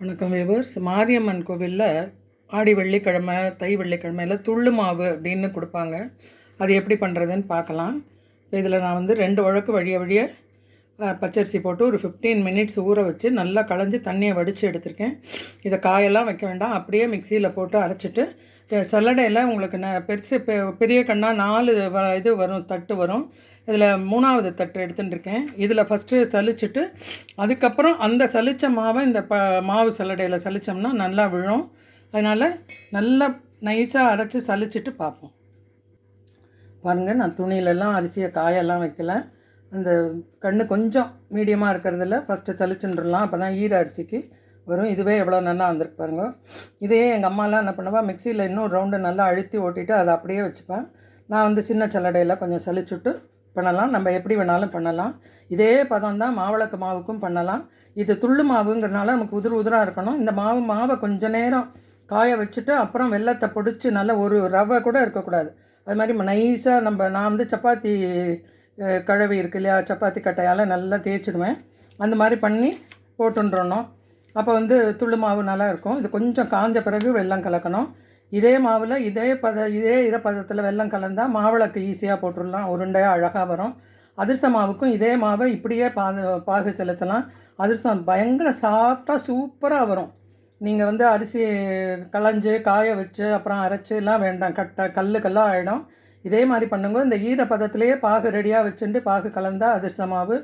வணக்கம் வேவர்ஸ் மாரியம்மன் கோவிலில் ஆடி வெள்ளிக்கிழமை தை வெள்ளிக்கிழமையில் துள்ளு மாவு அப்படின்னு கொடுப்பாங்க. அது எப்படி பண்ணுறதுன்னு பார்க்கலாம். இதில் நான் வந்து ரெண்டு உழக்கு வழிய வழிய பச்சரிசி போட்டு ஒரு ஃபிஃப்டீன் மினிட்ஸ் ஊற வச்சு நல்லா களைஞ்சி தண்ணியை வடித்து எடுத்திருக்கேன். இதை காயெல்லாம் வைக்க வேண்டாம். அப்படியே மிக்சியில் போட்டு அரைச்சிட்டு சல்லடையில் உங்களுக்கு ந பெருசு பெ- பெரிய கண்ணாக நாலு வ இது வரும் தட்டு வரும். இதில் மூணாவது தட்டு எடுத்துட்டு இருக்கேன் இதில் ஃபஸ்ட்டு சலிச்சுட்டு அதுக்கப்புறம் அந்த சலித்த மாவை இந்த ப மாவு சல்லடையில் சலித்தோம்னா நல்லா விழும். அதனால் நல்லா நைஸாக அரைச்சி சலிச்சிட்டு பார்ப்போம். பாருங்கள் நான் துணியிலலாம் அரிசியை காயெல்லாம் வைக்கலை. அந்த கண் கொஞ்சம் மீடியமாக இருக்கிறதுல ஃபஸ்ட்டு சலிச்சுட்டுலாம் அப்போ தான் ஈர அரிசிக்கு வரும். இதுவே எவ்வளோ நல்லா வந்திருக்கு பாருங்க. இதே எங்கள் அம்மாலாம் என்ன பண்ணுவாள் மிக்சியில் இன்னும் ரவுண்டு நல்லா அழுத்தி ஓட்டிட்டு அதை அப்படியே வச்சுப்பேன் நான் வந்து சின்ன சல்லடையில் கொஞ்சம் சளிச்சுட்டு பண்ணலாம். நம்ம எப்படி வேணாலும் பண்ணலாம். இதே பதம் தான் மாவிளக்கு மாவுக்கும் பண்ணலாம். இது துள்ளு மாவுங்கிறனால நமக்கு உதிர் உதிராக இருக்கணும். இந்த மாவு மாவை கொஞ்ச நேரம் காய வச்சுட்டு அப்புறம் வெள்ளத்தை பிடிச்சி நல்லா ஒரு ரவை கூட இருக்கக்கூடாது. அது மாதிரி நைஸாக நம்ம நான் வந்து சப்பாத்தி கழவி இருக்கு இல்லையா? சப்பாத்தி கட்டையால் நல்லா தேய்ச்சிடுவேன். அந்த மாதிரி பண்ணி போட்டுன்றணும். அப்போ வந்து துள்ளு மாவு நல்லா இருக்கும். இது கொஞ்சம் காஞ்ச பிறகு வெள்ளம் கலக்கணும். இதே மாவில் இதே பத இதே ஈரப்பதத்தில் வெள்ளம் கலந்தால் மாவிளக்கு ஈஸியாக போட்டுடலாம். உருண்டையாக அழகாக வரும். அதிர்ச மாவுக்கும் இதே மாவை இப்படியே பா பாகு செலுத்தலாம். அதிர்சம் பயங்கர சாஃப்டாக சூப்பராக வரும். நீங்கள் வந்து அரிசி களைஞ்சு காய வச்சு அப்புறம் அரைச்சிலாம் எல்லாம் வேண்டாம். கட்டை கல் கல்லாக ஆகிடும் இதே மாதிரி பண்ணுங்க. இந்த ஈரப்பதத்திலேயே பாகு ரெடியாக வச்சுட்டு பாகு கலந்தா அதிர்ச மாவு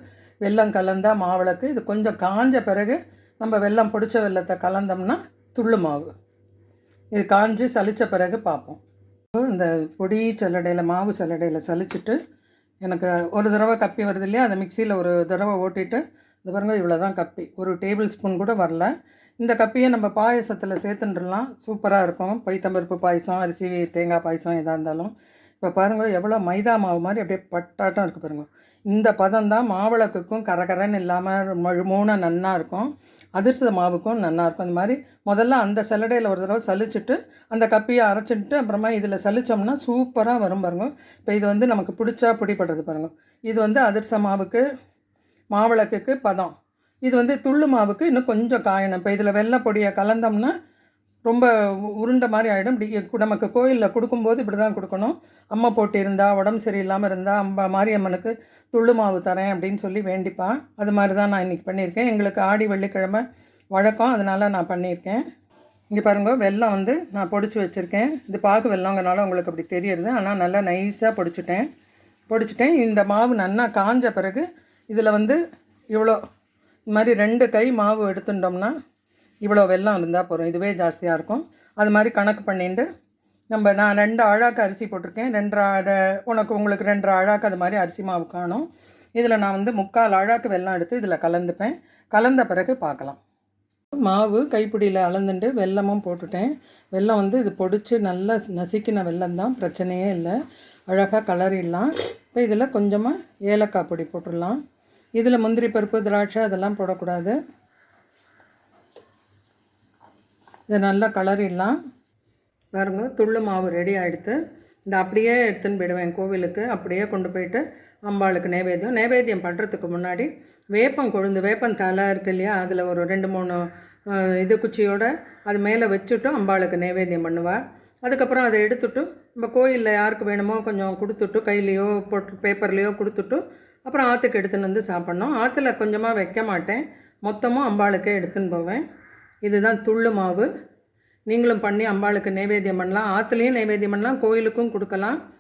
வெல்லம் கலந்தா மாவிளக்கு இது கொஞ்சம் காஞ்ச பிறகு நம்ம வெல்லம் பிடிச்ச வெல்லத்தை கலந்தோம்னா துள்ளு மாவு. இது காஞ்சி சலித்த பிறகு பார்ப்போம். இந்த பொடி சல்லடையில் மாவு சல்லடையில் சலிச்சுட்டு எனக்கு ஒரு தடவை கப்பி வருது இல்லையா? அதை மிக்சியில் ஒரு தடவை ஓட்டிட்டு இந்த பாருங்க இவ்வளோ தான் கப்பி. ஒரு டேபிள் ஸ்பூன் கூட வரல. இந்த கப்பியை நம்ம பாயசத்தில் சேர்த்துட்டுலாம் சூப்பராக இருக்கும். பைத்தம்பருப்பு பாயசம் அரிசி தேங்காய் பாயசம் எதாக இருந்தாலும். இப்போ பாருங்கள் எவ்வளோ மைதா மாவு மாதிரி அப்படியே பட்டாட்டம் இருக்குது பாருங்க. இந்த பதம் தான் மாவிளக்குக்கும் கரகரன்னு இல்லாமல் மூணாக நன்னா இருக்கும். அதிர்ச மாவுக்கும் நன்னா இருக்கும். அந்த மாதிரி முதல்ல அந்த சலடையில் ஒரு தடவை சலிச்சுட்டு அந்த கப்பியை அரைச்சிட்டு அப்புறமா இதில் சலிச்சோம்னா சூப்பராக வரும் பாருங்க. இப்போ இது வந்து நமக்கு பிடிச்சா பிடிப்படுறது பாருங்க. இது வந்து அதிர்ச மாவுக்கு மாவிளக்குக்கு பதம். இது வந்து துள்ளு மாவுக்கு இன்னும் கொஞ்சம் காயணும். இப்போ இதில் வெள்ளை பொடியை கலந்தோம்னா ரொம்ப உ- உருண்டை மாதிரி ஆகிடும் இப்படி நமக்கு கோயிலில் கொடுக்கும்போது இப்படி தான் கொடுக்கணும். அம்மா போட்டு இருந்தால் உடம்பு சரியில்லாமல் இருந்தால் அம்பா மாரியம்மனுக்கு துள்ளு மாவு தரேன் அப்படின்னு சொல்லி வேண்டிப்பான் அது மாதிரி தான் நான் இன்றைக்கி பண்ணியிருக்கேன். எங்களுக்கு ஆடி வெள்ளிக்கிழமை வழக்கம். அதனால் நான் பண்ணியிருக்கேன். இங்கே பாருங்க வெல்லம் வந்து நான் பொடிச்சு வச்சுருக்கேன். இது பாகு வெல்லங்கிறனால உங்களுக்கு அப்படி தெரியறது. ஆனால் நல்லா நைஸாக பொடிச்சிட்டேன். பொடிச்சிட்டேன். இந்த மாவு நல்லா காஞ்ச பிறகு இதில் வந்து இவ்வளோ இது மாதிரி ரெண்டு கை மாவு எடுத்துட்டோம்னா இவ்வளோ வெல்லம் இருந்தால் போதும். இதுவே ஜாஸ்தியாக இருக்கும். அது மாதிரி கணக்கு பண்ணிட்டு நம்ம நான் ரெண்டு அழாக்கு அரிசி போட்டிருக்கேன். ரெண்டரை உனக்கு உங்களுக்கு ரெண்டரை அழாக்கு அது மாதிரி அரிசி மாவு காணும். இதில் நான் வந்து முக்கால் அழாக்கு வெல்லம் எடுத்து இதில் கலந்துப்பேன். கலந்த பிறகு பார்க்கலாம். மாவு கைப்பிடியில் அளந்துட்டு வெல்லமும் போட்டுட்டேன். வெல்லம் வந்து இது பொடிச்சு நல்லா நசுக்கின வெல்லம் தான். பிரச்சனையே இல்லை. அழகாக கலரிடலாம். இப்போ இதில் கொஞ்சமாக ஏலக்காய் பொடி போட்டுடலாம். இதில் முந்திரி பருப்பு திராட்சை அதெல்லாம் போடக்கூடாது. இதை நல்லா கலரிடலாம். பாருங்க துள்ளு மாவு ரெடி ஆகிடுத்து இந்த அப்படியே எடுத்துன்னு போயிடுவேன் கோவிலுக்கு. அப்படியே கொண்டு போயிட்டு அம்பாளுக்கு நைவேத்தியம். நைவேத்தியம் பண்ணுறதுக்கு முன்னாடி வேப்பம் கொழுந்து வேப்பம் தலை இருக்கு இல்லையா? அதில் ஒரு ரெண்டு மூணு இது குச்சியோடு அது மேலே வச்சுட்டு அம்பாளுக்கு நைவேத்தியம் பண்ணுவாள் அதுக்கப்புறம் அதை எடுத்துட்டு நம்ம கோயிலில் யாருக்கு வேணுமோ கொஞ்சம் கொடுத்துட்டு கையிலையோ போட்டு பேப்பர்லேயோ கொடுத்துட்டு அப்புறம் ஆற்றுக்கு எடுத்துன்னு வந்து சாப்பிட்ணும். ஆற்றுல கொஞ்சமாக வைக்க மாட்டேன். மொத்தமும் அம்பாளுக்கே எடுத்துன்னு போவேன். இதுதான் துள்ளு மாவு. நீங்களும் பண்ணி அம்பாளுக்கு நைவேத்தியம் பண்ணலாம். ஆற்றுலேயும் நைவேத்தியம் பண்ணலாம். கோயிலுக்கும் கொடுக்கலாம்.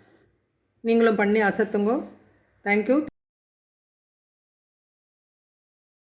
நீங்களும் பண்ணி அசத்துங்கோ. தேங்க்யூ